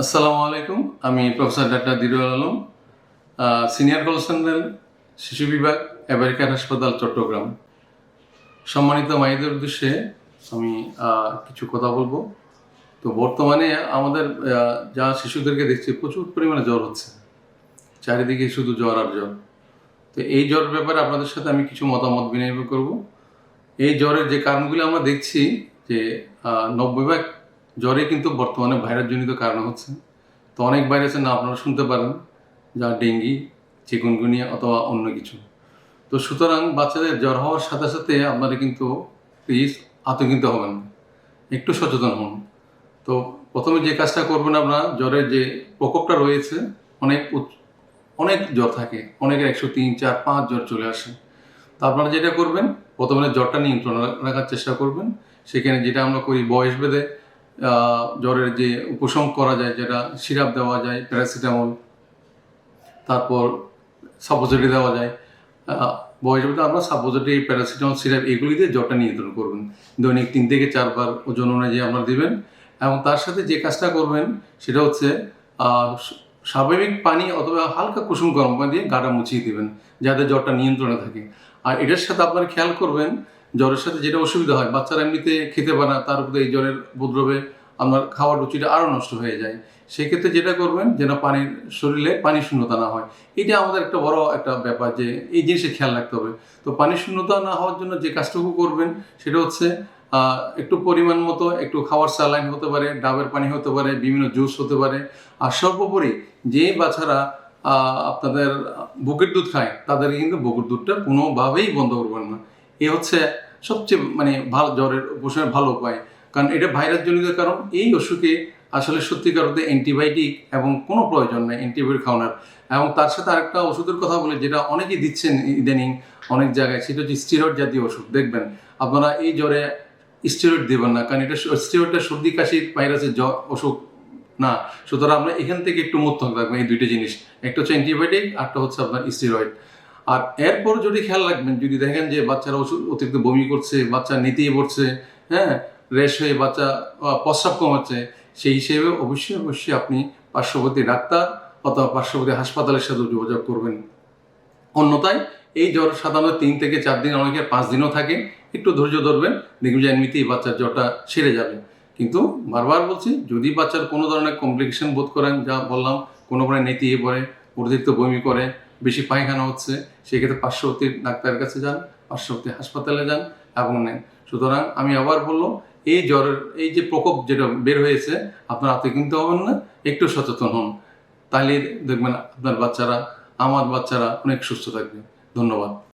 আসসালামু আলাইকুম। আমি professor doctor Dirul Alam senior call শিশু বিভাগ আমেরিকান হাসপাতাল, চট্টগ্রাম। সম্মানিত মায়েদের উদ্দেশ্যে আমি কিছু কথা বলব। তো বর্তমানে আমাদের যা শিশুদেরকে দেখছি, প্রচুর পরিমাণে জ্বর হচ্ছে। চারিদিকে শুধু জ্বর আর জ্বর। তো এই জ্বর ব্যাপারে আপনাদের সাথে আমি কিছু মতামত বিনিময় করব। এই জ্বরের যে কারণগুলো আমরা দেখছি যে নব্বই ভাগ জ্বরে কিন্তু বর্তমানে ভাইরাসজনিত কারণ হচ্ছে। তো অনেক ভাইরাসের নাম আপনারা শুনতে পারেন, যা ডেঙ্গি, চিকুনগুনিয়া অথবা অন্য কিছু। তো সুতরাং বাচ্চাদের জ্বর হওয়ার সাথে সাথে আপনারা কিন্তু প্লিজ আতঙ্কিত হবেন। একটু সচেতন হন। তো প্রথমে যে কাজটা করবেন আপনারা, জ্বরের যে প্রকোপটা রয়েছে, অনেক অনেক জ্বর থাকে, অনেকের একশো তিন, চার, পাঁচ জ্বর চলে আসে। তো আপনারা যেটা করবেন, প্রথমে জ্বরটা নিয়ন্ত্রণ রাখার চেষ্টা করবেন। সেখানে যেটা আমরা করি, বয়স ভেদে জ্বরের যে উপশম করা যায়, যেটা সিরাপ দেওয়া যায়, প্যারাসিটামল, তারপর সাপোজিটরি দেওয়া যায়। বয়স ভেদে আমরা সাপোজিটরি প্যারাসিটামল, সিরাপ এগুলি দিয়ে জ্বরটা নিয়ন্ত্রণ করবেন। দৈনিক তিন থেকে চারবার ওজন অনুযায়ী আপনারা দিবেন। এবং তার সাথে যে কাজটা করবেন, সেটা হচ্ছে স্বাভাবিক পানি অথবা হালকা কুসুম গরম পানি দিয়ে গাটা মুছিয়ে দিবেন, যাতে জ্বরটা নিয়ন্ত্রণে থাকে। আর এটার সাথে আপনারা খেয়াল করবেন জ্বরের সাথে যেটা অসুবিধা হয়, বাচ্চারা এমনিতে খেতে পারে না, তার উপরে এই জ্বরের উপদ্রবে আমার খাওয়ার রুচিটা আরও নষ্ট হয়ে যায়। সেক্ষেত্রে যেটা করবেন, যেন পানির শরীরে পানি শূন্যতা না হয়। এটা আমাদের একটা বড় একটা ব্যাপার যে এই জিনিসে খেয়াল রাখতে হবে। তো পানি শূন্যতা না হওয়ার জন্য যে কাজটুকু করবেন, সেটা হচ্ছে একটু পরিমাণ মতো একটু খাওয়ার স্যালাইন হতে পারে, ডাবের পানি হতে পারে, বিভিন্ন জুস হতে পারে। আর সর্বোপরি যে বাচ্চারা আপনাদের বুকের দুধ খায় তাদের কিন্তু বুকের দুধটা কোনোভাবেই বন্ধ করবেন না। এ হচ্ছে সবচেয়ে মানে ভালো জ্বরের উপশমের ভালো উপায়। কারণ এটা ভাইরাস জনিত কারণ, এই অসুখে আসলে সত্যিকার অর্থে অ্যান্টিবায়োটিক এবং কোনো প্রয়োজন নেই অ্যান্টিবায়োটিক খাওয়ানোর। এবং তার সাথে আরেকটা ওষুধের কথা বলে, যেটা অনেকেই দিচ্ছেন ইদানিং অনেক জায়গায়, সেটা হচ্ছে স্টিরয়েড জাতীয় ওষুধ। দেখবেন, আপনারা এই জ্বরে স্টিরয়েড দেবেন না, কারণ এটা স্টিরয়েডটা সর্দি কাশির ভাইরাসের জ্বর অসুখ না। সুতরাং আমরা এখান থেকে একটু মুক্ত থাকবেন এই দুইটা জিনিস। একটা হচ্ছে অ্যান্টিবায়োটিক আরটা হচ্ছে আপনার স্টিরয়েড। আর এরপর যদি খেয়াল রাখবেন, যদি দেখেন যে বাচ্চারা ওষুধ অতিরিক্ত বমি করছে, বাচ্চা নিতেই পড়ছে হ্যাঁ রেশ হয়ে বাচ্চা প্রস্রাব কমাচ্ছে, সেই হিসেবে অবশ্যই অবশ্যই আপনি পার্শ্ববর্তী ডাক্তার অথবা পার্শ্ববর্তী হাসপাতালের সাথে যোগাযোগ করবেন। অন্যথায় এই জ্বর সাধারণত তিন থেকে চার দিন অনেকের পাঁচ দিনও থাকে, একটু ধৈর্য ধরবেন দেখবেন যে এমনিতেই বাচ্চার জ্বরটা সেরে যাবে। কিন্তু বারবার বলছি, যদি বাচ্চার কোনো ধরনের কমপ্লিকেশন বোধ করেন, যা বললাম, কোনো কোনো নেতিয়ে পড়ে, অতিরিক্ত বমি করে বেশি পায়খানা হচ্ছে, সেক্ষেত্রে পার্শ্ববর্তী ডাক্তারের কাছে যান, পার্শ্ববর্তী হাসপাতালে যান এবং নেন। সুতরাং আমি আবার বলল এই জ্বরের, এই যে প্রকোপ যেটা বের হয়েছে, আপনার হাতে কিনতে হবেন না, একটু সচেতন হন। তাহলে দেখবেন আপনার বাচ্চারা, আমার বাচ্চারা অনেক সুস্থ থাকবে। ধন্যবাদ।